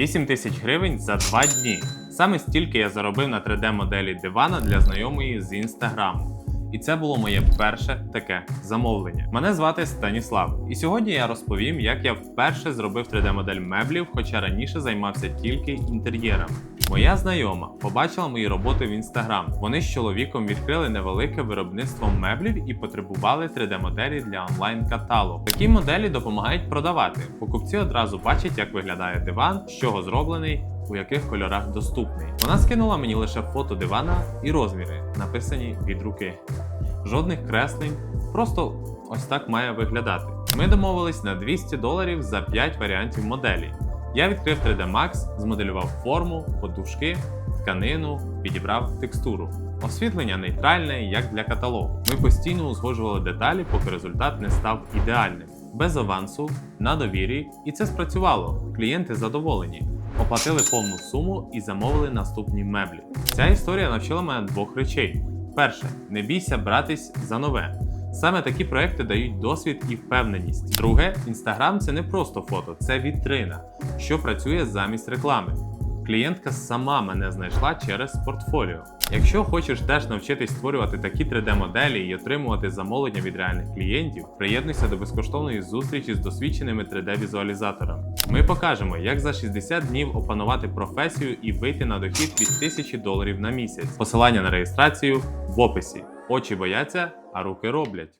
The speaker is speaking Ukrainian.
8 тисяч гривень за 2 дні. Саме стільки я заробив на 3D-моделі дивана для знайомої з інстаграму. І це було моє перше таке замовлення. Мене звати Станіслав, і сьогодні я розповім, як я вперше зробив 3D-модель меблів, хоча раніше займався тільки інтер'єрами. Моя знайома побачила мої роботи в інстаграм. Вони з чоловіком відкрили невелике виробництво меблів і потребували 3D-моделі для онлайн-каталогу. Такі моделі допомагають продавати. Покупці одразу бачать, як виглядає диван, з чого зроблений, у яких кольорах доступний. Вона скинула мені лише фото дивана і розміри, написані від руки. Жодних креслень, просто ось так має виглядати. Ми домовились на 200 доларів за 5 варіантів моделі. Я відкрив 3D Max, змоделював форму, подушки, тканину, підібрав текстуру. Освітлення нейтральне, як для каталогу. Ми постійно узгоджували деталі, поки результат не став ідеальним. Без авансу, на довірі, і це спрацювало. Клієнти задоволені. Оплатили повну суму і замовили наступні меблі. Ця історія навчила мене двох речей: перше, не бійся братись за нове. Саме такі проекти дають досвід і впевненість. Друге, інстаграм це не просто фото, це вітрина, що працює замість реклами. Клієнтка сама мене знайшла через портфоліо. Якщо хочеш теж навчитись створювати такі 3D-моделі і отримувати замовлення від реальних клієнтів, приєднуйся до безкоштовної зустрічі з досвідченими 3D-візуалізаторами. Ми покажемо, як за 60 днів опанувати професію і вийти на дохід від 1000 доларів на місяць. Посилання на реєстрацію в описі. Очі бояться, а руки роблять.